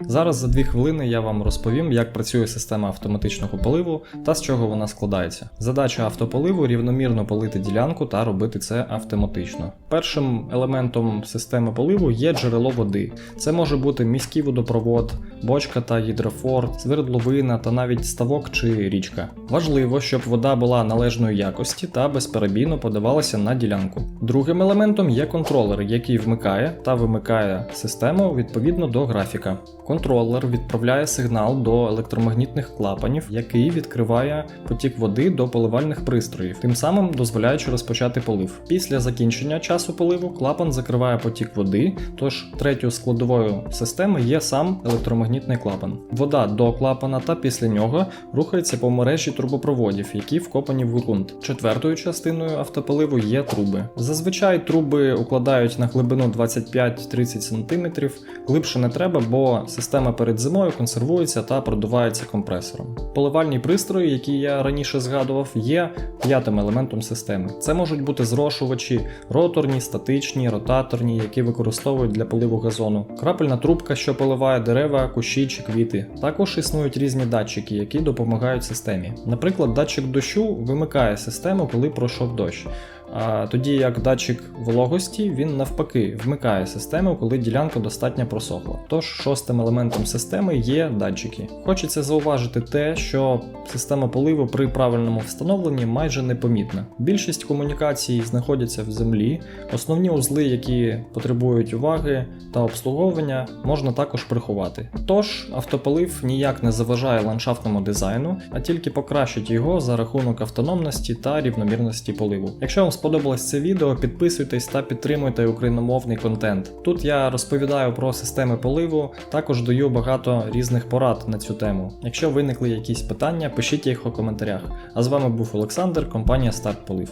Зараз за дві хвилини я вам розповім, як працює система автоматичного поливу та з чого вона складається. Задача автополиву рівномірно полити ділянку та робити це автоматично. Першим елементом системи поливу є джерело води. Це може бути міський водопровод, бочка та гідрофор, свердловина та навіть ставок чи річка. Важливо, щоб вода була належної якості та безперебійно подавалася на ділянку. Другим елементом є контролер, який вмикає та вимикає систему відповідно до графіка. Контролер відправляє сигнал до електромагнітних клапанів, який відкриває потік води до поливальних пристроїв, тим самим дозволяючи розпочати полив. Після закінчення часу поливу клапан закриває потік води, тож третьою складовою системи є сам електромагнітний клапан. Вода до клапана та після нього рухається по мережі трубопроводів, які вкопані в ґрунт. Четвертою частиною автополиву є труби. Зазвичай труби укладають на глибину 25-30 см, глибше не треба, бо система перед зимою консервується та продувається компресором. Поливальні пристрої, які я раніше згадував, є п'ятим елементом системи. Це можуть бути зрошувачі, роторні, статичні, ротаторні, які використовують для поливу газону, крапельна трубка, що поливає дерева, кущі чи квіти. Також існують різні датчики, які допомагають системі. Наприклад, датчик дощу вимикає систему, коли пройшов дощ. Тоді як датчик вологості він навпаки вмикає систему, коли ділянка достатньо просохла. Тож шостим елементом системи є датчики. Хочеться зауважити те, що система поливу при правильному встановленні майже непомітна. Більшість комунікацій знаходяться в землі. Основні узли, які потребують уваги та обслуговування, можна також приховати. Тож автополив ніяк не заважає ландшафтному дизайну, а тільки покращить його за рахунок автономності та рівномірності поливу. Якщо вам сподобалось це відео, підписуйтесь та підтримуйте україномовний контент. Тут я розповідаю про системи поливу, також даю багато різних порад на цю тему. Якщо виникли якісь питання, пишіть їх у коментарях. А з вами був Олександр, компанія Старт Полив.